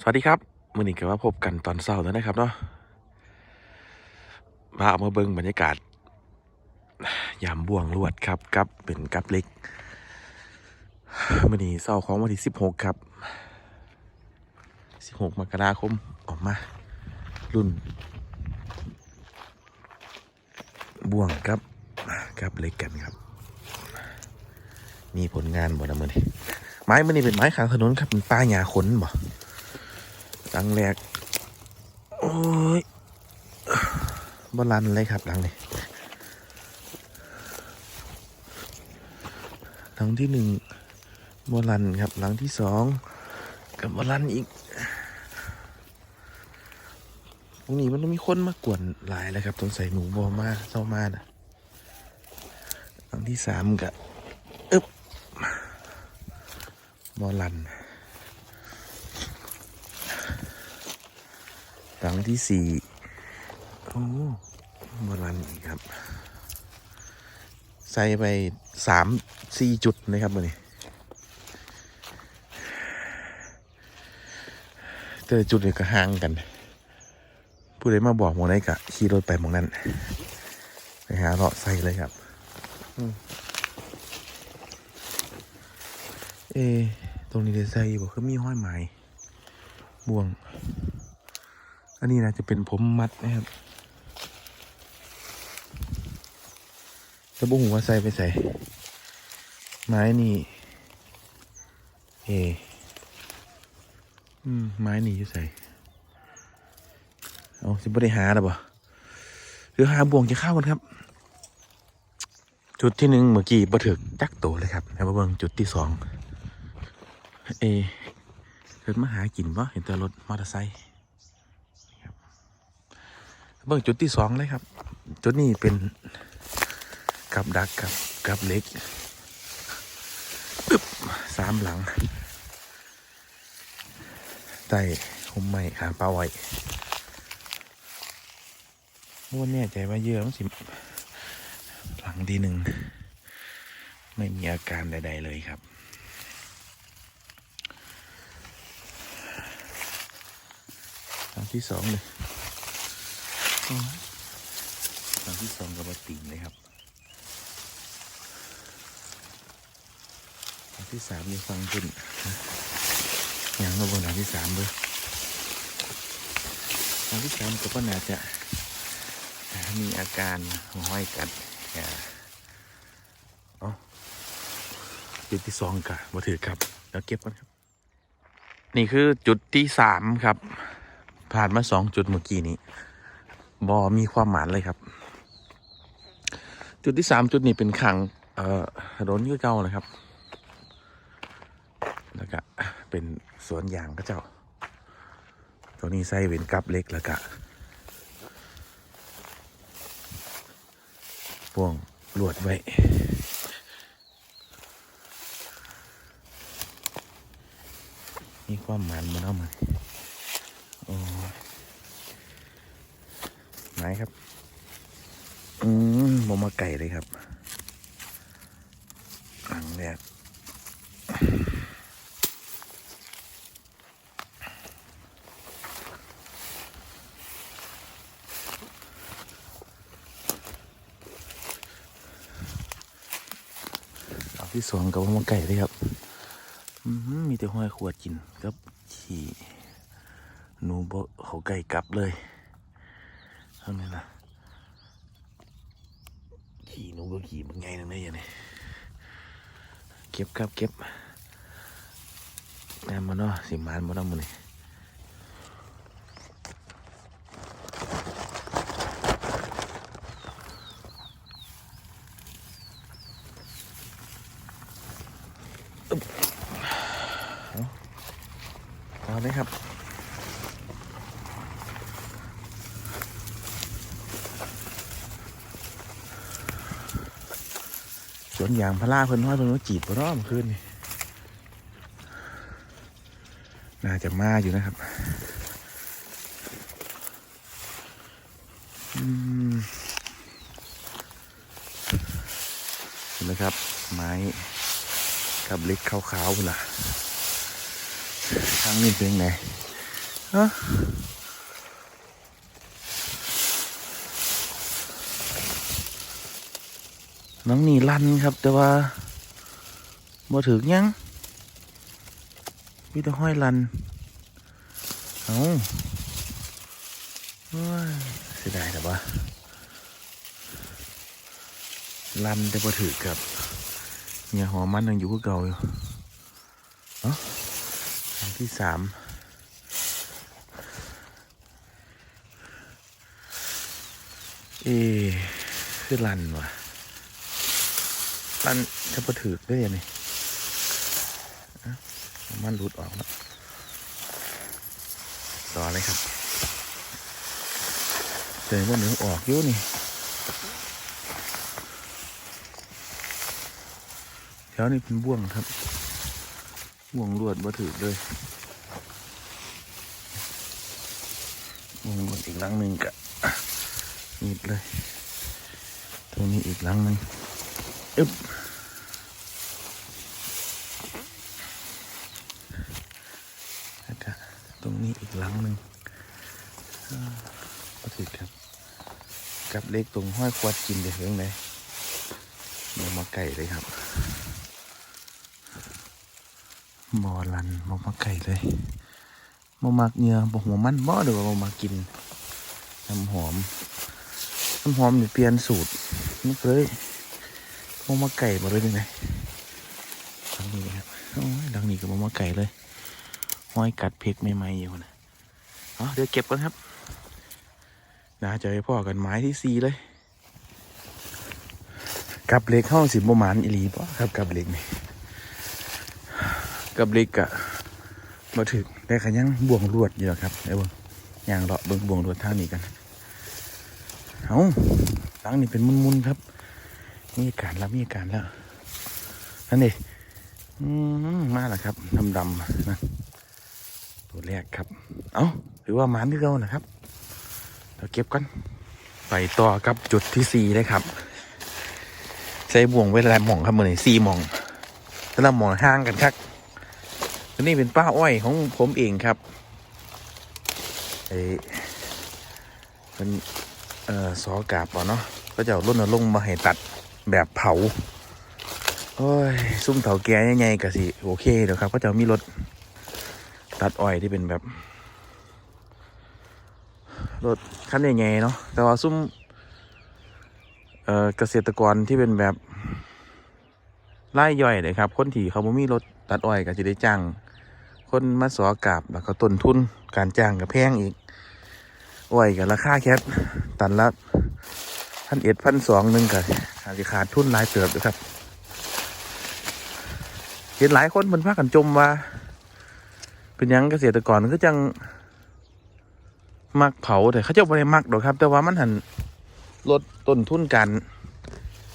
สวัสดีครับมื่อนี้ก็มาพบกันตอนเช้าแล้วนะครับเนาะพาเอามาเบิ่งบรรยากาศ ยามบ่วงลวดครับกับเป็นกับเล็กมื่อนี้เช้าของวันที่สิบหกครับสิบหกมกราคมออกมา รุ่น บ่วงกับกับเล็กกันครับ มีผลงานบ่นะมื่อนี้ไม้มื่อนี้เป็นไม้ขางถนนครับเป็นป้าหญ้าขนบ่ ลังแรก โอ้ยบอลันเลยครับหลังนี้หลังที่หนึ่งบอลันครับ หลังที่สองกับบอลันอีกตรงนี้มันต้องมีคนมากวนหลายเลยครับตรงใส่หนูบอมาเศร้ามานะหลังที่สามกับอึบบอลันห ลังที่สี่โอ้บอลันอีกครับ ใส่ไปสามสี่จุดนะครับวันนี้แต่จุดเนี่ยก็ห่างกัน ผู้ใดมาบอกหมองไหนกะขี่รถไปมองนั้นไปหาเลาะใส่เลยครับอเอ ตรงนี้ได้ใส่บอกคือมีห้อยไหมบ่วง อันนี้นะจะเป็นผมมัดนะครับจะบุ้งว่าใส่ไปใส่ ไม้นี่ เออืมไม้นี่จะใส่เอาสิบริหารหรอบ่หรือหาบ่วงจะเข้ากันครับ จุดที่หนึ่งเมื่อกี้บัถึกจักโตเลยครับแล้วมาเบิ่งจุดที่สองเอเกิดมาหากินวะเห็นแต่รถมอเตอร์ไซค์ เบิ่งจุดที่สองเลยครับ จุดนี้เป็นกับดักกับกับเล็กปึ๊บสามหลังใต้ห่มไม้หาปลาไว้ม้วนแน่ใจว่าเยอะมันสิ หลังทีหนึ่ง ไม่มีอาการใด ๆ เลยครับหลังที่สองเลย หลังที่สองกับบตีนเลยครับหลังที่สามมีฟังขึ้นยังมาบนหลังที่สามเลยหลังที่สามก็ก็น่าจะมีอาการห้อยกัดอ่าเอ๋อจุดที่สองกะมาถือครับแล้วเก็บกันครับ นี่คือจุดที่สามครับ ผ่านมาสองจุดเมื่อกี้นี้ บอมีความหมานเลยครับ จุดที่สามจุดนี้เป็นขังเอ่อถนนยืดเก่าเลยครับ แล้วก็เป็นสวนยางก็เจ้า ตัวนี้ใส่เป็นกับเล็กแล้วก็พ่วงลวดไว้มีความหมันมันเอามาโอ้ ยครับ อืมบมาไก่เลยครับ หลังแรกเอาที่สองกับบมาไก่เลยครับ มีแต่ห้อยขวดกินกับ ขี่หนูบเขาไก่กลับเลย ทำไงล่ะขี่หนูก็ขี่มันไงนึงได้ยังนี้เก็บครับเก็บแม่นมันเนาะสิมานมันเนาะมันนี่อึ๊บเอาเอาเลยครับ สวนยางพาราเพิ่นห้อยเพิ่นว่าจีบบ่เนาะเมื่อคืนน่าจะมาอยู่นะครับเห็นไหมครับ ไม้กับเล็กขาวๆพุ่นล่ะทางนี้เป็นไงฮะ น้องนี่ลั่นครับ แต่ว่าบ่ถึงยังมีแต่ห้อยลัน เอาโอ้ยเสียดายแต่ว่าลันแต่บ่ถือกับเนี่ยหอมมันยังอยู่กับเก่าอยู่เนาะอันที่สามเอ๊คือลันว่ะ ลันจะบ่ถือได้ยังไงมันหลุดออกแล้วต่อเลยครับเจอว่าหนูออกอยู่นี่แถวนี้เป็นบ่วงครับ บ่วงลวดมาถือเลยบ่วงลวดอีกลังหนึ่งกะนิดเลย ตรงนี้อีกลังหนึ่ง อึบแล้วก็ตรงนี้อีกหลังหนึ่งอ่ามาถือครับ กับเล็กตรงห้อยควัดกินเดี๋ยวเรื่องไหนมมาไก่เลยครับบอลันมมาไก่เลยมามักเนื้อบหัวมันบ่เดี๋ยวมามากินน้ำหอมน้ำหอมนี่เปลี่ยนสูตรนี่เลย มมาไก่มาเลยยังไงหลังนี้ครับโอ้ยหลังนี้ก็มมาไก่เลยห้อยกัดเพกใหม่ๆอยู่นะเอาเดี๋ยวเก็บก่อนครับนะจะให้พ่อกันไม้ที่สี่เลยกับเล็กเข้าสิบประมาณอีหลีป่ะครับกับเล็กนี่กับเล็กอะมาถึงได้ขยังบ่วงลวดอยู่ครับไอ้บิ่งยางเลาะเบิ่งบ่วงลวดท่านี้กันเอาหลังนี่เป็นมุนๆครับ มีการแล้วมีการแล้วนั่นเองมาแล้วครับดำๆนะตัวแรกครับ เอาถือว่ามันที่เรานะครับ เราเก็บกันไปต่อกับจุดที่สี่เลยครับ ใช้บ่วงไว้หลาหม่องครับเมือนี่สี่หม่องแต่ละหม่องห่างกันครับอันนี้เป็นป้าอ้อยของผมเองครับเอเป็นเอ่อสอกาบป่ะเนาะก็จะเอารุ่นลงมาให้ตัด แบบเผา โอ้ย ซุ่มเถาแก่ใหญ่ๆก็สิ โอเคเดี๋ยวครับ ก็จะมีรถตัดอ้อยที่เป็นแบบรถคันใหญ่ๆเนาะแต่ว่าซุ้มเอ่อเกษตรกรที่เป็นแบบไล่ย่อยเลยครับ คนที่เขาบ่มีรถตัดอ้อยก็จะได้จ้างคนมาสอกาบแล้วก็ต้นทุนการจ้างก็แพงอีกอ้อยกับราคาแค่ตันละ พันเอ็ดพันสองหนึ่งก็อาจจะขาดทุนหลายเติบอยู่ครับ เห็นหลายคนมันพากันจมว่า เป็นยังเกษตรกรก็จังมักเผาแต่เขาเจ้าไม่ได้มักหรอกครับ แต่ว่ามันหันลดต้นทุนการ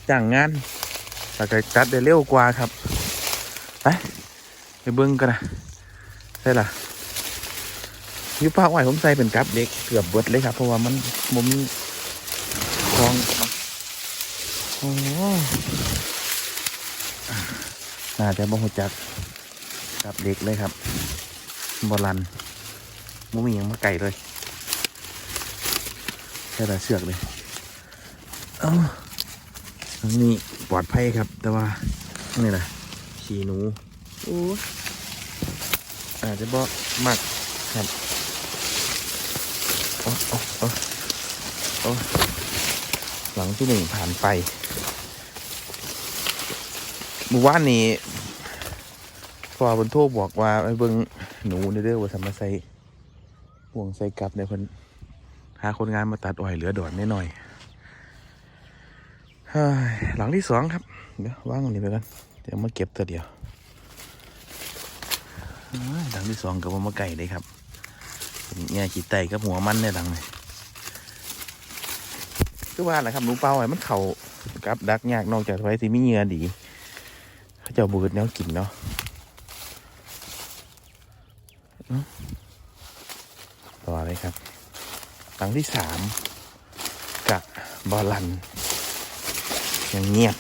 จ้างงานแต่ก็จัดได้เร็วกว่าครับไปไปเบิ้งกันนะใช่ล่ะอยูภาคไหวผมใส่เป็นกับเล็กเกือบเบิดเลยครับ เพราะว่ามันมุม คลองโอ้น่าจะบ่หัวจักกับเล็กเลยครับบอลันมุมีหยังมาไก่เลยแค่แต่เสือกเลย เอ้าอันนี้ปลอดภัยครับ แต่ว่านี่แหละขี่หนูโอ้ยอาจจะบอกมักครับโอ้โอ้โอ้โอ้ หลังที่หนึ่งผ่านไปเมื่อวานนี้พอบนโทษบอกว่าไอ้เบิ้งหนูในเรื่องว่าทำมาใส่ห่วงใส่กลับในยเพิ่นหาคนงานมาตัดอ้อยเหลือดอนนิดหน่อยหลังที่สองครับเดี๋ยวว่างตรงนี้ไปกันเดี๋ยวมาเก็บตัวเดียวหลังที่สองกับมาไก่เลยครับเนแง่ขี้ไตกับหัวมันเนี่ยหลังเลย คือว่าแหละครับหนูเป้าไอ้มันเข่ากับดักยากนอกจากไว้ที่มีเงื่อดีเขาจะบืดแนวกินเนาะต่อเลยครับหลังที่สามกับอลันยังเงียบ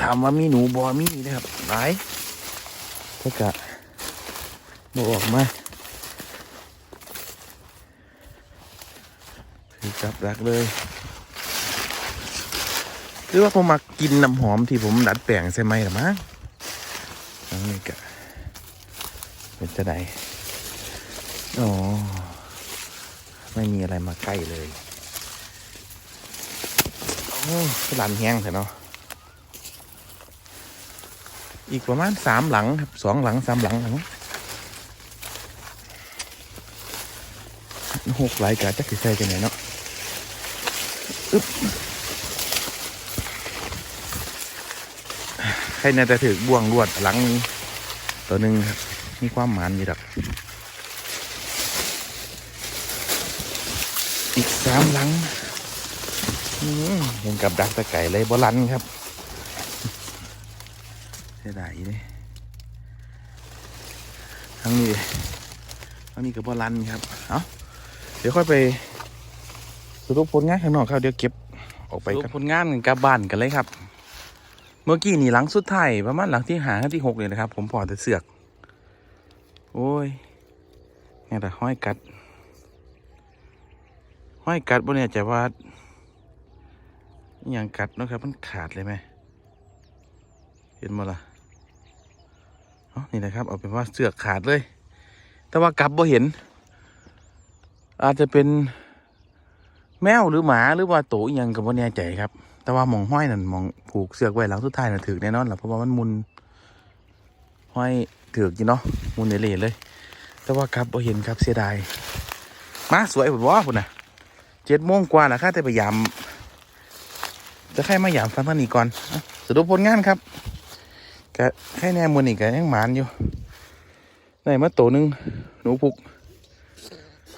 ถามว่ามีหนูบอมีนะครับหลายก็กะบออกมา ถือกับรักเลยหรือว่าผมมากินน้ำหอมที่ผมดัดแปลงใช่ไหมหรือมั้งนนี้กะเป็นจะไดอ๋อไม่มีอะไรมาใกล้เลยโอ้หลันแห้งเถอะเนาะ อีกประมาณสามหลังครับสองหลังสามหลังครับหกหลายกาจะคือใส่กันไหนเนาะ ใครน่าจะถือบ่วงลวดหลังตัวหนึ่งครับ มีความหมานอยู่ดักอีกสามหลังอืมเห็นกับดักตะไก่เลยบอลันครับเสียดายเลยทั้งนี้ทั้งนี้กับบอลันครับ เอาเดี๋ยวค่อยไป สรุปผลงานข้างนอกครับเดี๋ยวเก็บออกไปกันผลงานกลับบ้านกันเลยครับ เมื่อกี้นี่หลังสุดท้ายประมาณหลังที่หาที่หกเลยนะครับ ผมพอแต่เสือก โอ้ยเนี่ยแต่ห้อยกัด ห้อยกัดบนเนี่ยจะว่าอย่างกัดนะครับมันขาดเลยไหมเห็นมาล่ะอ๋อนี่นะครับเอาเป็นว่าเสือกขาดเลย แต่ว่ากลับบ่เห็น อาจจะเป็น แมวหรือหมาหรือว่าโตอหยังกับว่าแน่ใจครับ แต่ว่าหมองห้อยนั่นหมองผูกเสือกไว้หลังสุดท้ายน่ะถือแน่นอนแหละเพราะว่ามันมุนห้อยถือกอยู่เนาะมุนเละเลย แต่ว่ากลับบ่เห็นครับเสียดายมาสวยผมว่าพุ่นน่ะเจ็ดโมงกว่าแล้วค่ะแต่พยายามจะใครมาหยามฟังท่านนี้ก่อนสรุปผลงานครับก็แค่แน่มือนี่ก็ยังหมานอยู่ได้มาโตนึงหนูพุก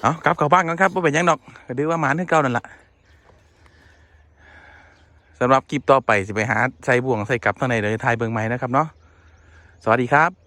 เอากลับเข้าบ้านกันครับว่าเป็นยังดอกก็ดือว่าหมานขึ้นเก่านั่นแหละสำหรับคลิปต่อไปสิไปหาใส่บ่วงใส่กลับทางไหนเลยทายเบิงไม้นะครับเนาะสวัสดีครับ